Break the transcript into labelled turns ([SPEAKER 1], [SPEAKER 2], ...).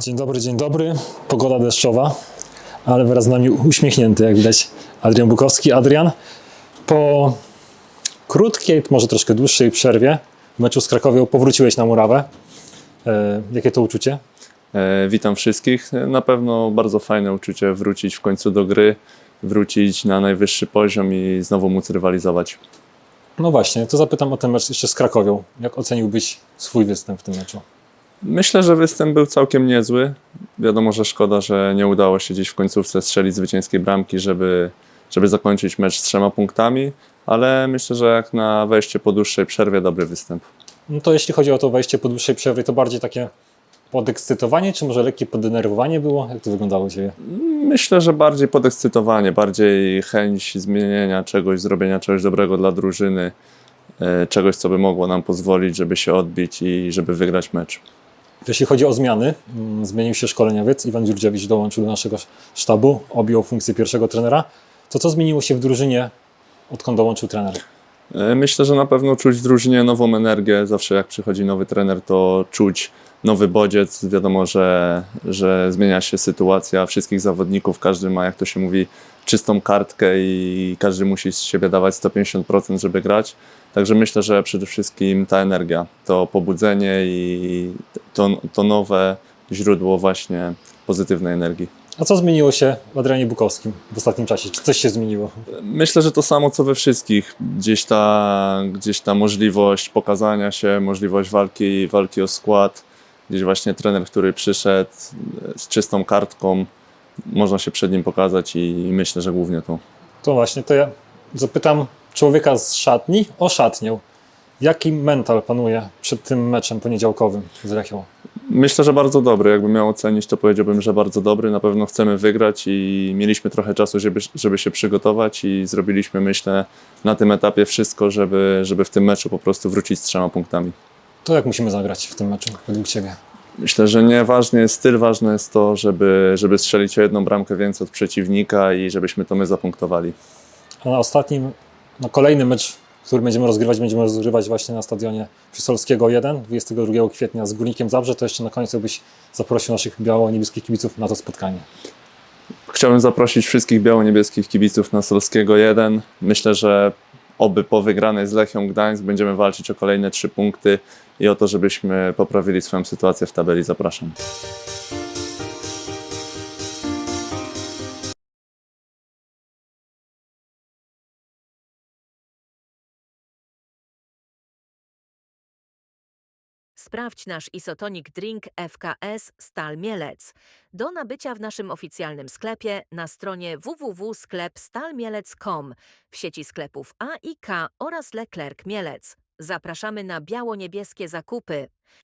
[SPEAKER 1] Dzień dobry, dzień dobry. Pogoda deszczowa, ale wraz z nami uśmiechnięty, jak widać, Adrian Bukowski. Adrian, po krótkiej, może troszkę dłuższej przerwie w meczu z Krakowią powróciłeś na murawę. E, jakie to uczucie?
[SPEAKER 2] E, Witam wszystkich. Na pewno bardzo fajne uczucie wrócić w końcu do gry, wrócić na najwyższy poziom i znowu móc rywalizować.
[SPEAKER 1] No właśnie, to zapytam o ten mecz jeszcze z Krakowią. Jak oceniłbyś swój występ w tym meczu?
[SPEAKER 2] Myślę, że występ był całkiem niezły. Wiadomo, że szkoda, że nie udało się gdzieś w końcówce strzelić zwycięskiej bramki, żeby, żeby zakończyć mecz z trzema punktami, ale myślę, że jak na wejście po dłuższej przerwie dobry występ.
[SPEAKER 1] No to jeśli chodzi o to wejście po dłuższej przerwie, to bardziej takie podekscytowanie, czy może lekkie podenerwowanie było? Jak to wyglądało u Ciebie?
[SPEAKER 2] Myślę, że bardziej podekscytowanie, bardziej chęć zmienienia czegoś, zrobienia czegoś dobrego dla drużyny, e, czegoś, co by mogło nam pozwolić, żeby się odbić i żeby wygrać mecz.
[SPEAKER 1] Jeśli chodzi o zmiany, mm, zmienił się szkoleniowiec. Iwan Dziurdziewicz dołączył do naszego sztabu, objął funkcję pierwszego trenera. To co zmieniło się w drużynie, odkąd dołączył trener?
[SPEAKER 2] E, Myślę, że na pewno czuć w drużynie nową energię. Zawsze jak przychodzi nowy trener, to czuć nowy bodziec. Wiadomo, że, że zmienia się sytuacja wszystkich zawodników. Każdy ma, jak to się mówi, czystą kartkę i każdy musi z siebie dawać 150%, żeby grać. Także myślę, że przede wszystkim ta energia, to pobudzenie i to, to nowe źródło właśnie pozytywnej energii.
[SPEAKER 1] A co zmieniło się w Adrianie Bukowskim w ostatnim czasie? Czy coś się zmieniło?
[SPEAKER 2] Myślę, że to samo co we wszystkich. Gdzieś ta, gdzieś ta możliwość pokazania się, możliwość walki, walki o skład. Gdzieś właśnie trener, który przyszedł z czystą kartką, można się przed nim pokazać i myślę, że głównie to.
[SPEAKER 1] To właśnie, to ja zapytam człowieka z szatni o szatnię. Jaki mental panuje przed tym meczem poniedziałkowym z Lechią?
[SPEAKER 2] Myślę, że bardzo dobry. Jakbym miał ocenić, to powiedziałbym, że bardzo dobry. Na pewno chcemy wygrać i mieliśmy trochę czasu, żeby, żeby się przygotować i zrobiliśmy, myślę, na tym etapie wszystko, żeby, żeby w tym meczu po prostu wrócić z trzema punktami.
[SPEAKER 1] To jak musimy zagrać w tym meczu według Ciebie?
[SPEAKER 2] Myślę, że nie ważny jest styl, ważne jest to, żeby, żeby strzelić o jedną bramkę więcej od przeciwnika i żebyśmy to my zapunktowali.
[SPEAKER 1] A na ostatnim, na kolejny mecz, który będziemy rozgrywać, będziemy rozgrywać właśnie na stadionie Przysolskiego 1, 22 kwietnia z Górnikiem Zabrze, to jeszcze na końcu byś zaprosił naszych biało-niebieskich kibiców na to spotkanie.
[SPEAKER 2] Chciałbym zaprosić wszystkich biało-niebieskich kibiców na Solskiego 1. Myślę, że oby po wygranej z Lechią Gdańsk będziemy walczyć o kolejne trzy punkty i o to, żebyśmy poprawili swoją sytuację w tabeli. Zapraszam.
[SPEAKER 3] Sprawdź nasz Isotonic Drink FKS Stal Mielec. Do nabycia w naszym oficjalnym sklepie na stronie www.sklepstalmielec.com w sieci sklepów A i K oraz Leclerc Mielec. Zapraszamy na biało-niebieskie zakupy.